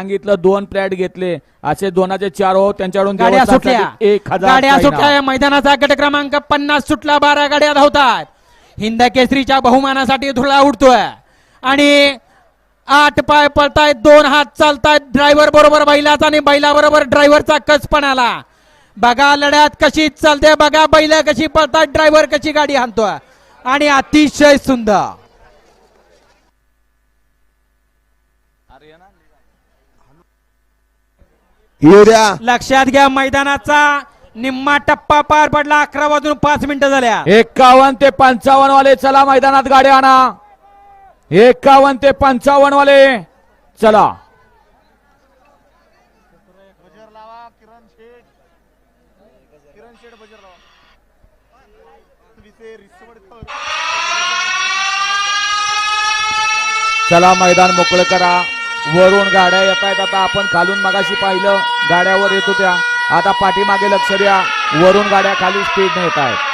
सांगितलं दोन प्लॅट घेतले. असे दोनाचे चार हो त्यांच्याकडून गाड्या सुटल्या. एक हजार गाड्या सुटल्या. मैदानाचा गट क्रमांक पन्नास सुटला बारा गाड्या धावतात. हिंद केसरीच्या बहुमानासाठी धुळा उडतोय. आणि आठ पाय पळतायत दोन हात चालतायत ड्रायव्हर बरोबर बैलाचा आणि बैला बरोबर ड्रायव्हरचा कच पण आला बघा लढ्यात कशी चालते बघा बैल कशी पळतात ड्रायव्हर कशी गाडी हाणतोय. आणि अतिशय सुंदर. येऊ द्या लक्षात घ्या मैदानाचा निम्मा टप्पा पार पडला. अकरा वाजून पाच मिनिटं झाल्या. एकावन्न ते पंचावन्न वाले चला मैदानात गाड्या आणा. एकावन्न ते पंचावन्न वाले चला. चला मैदान मोकळं करा. वरून गाड्या येत आहेत. आता आपण खालून मगाशी पाहिलं गाड्यावर येत होत्या. आता पाठीमागे लक्ष द्या. वरून गाड्या खाली स्पीडने येत आहेत.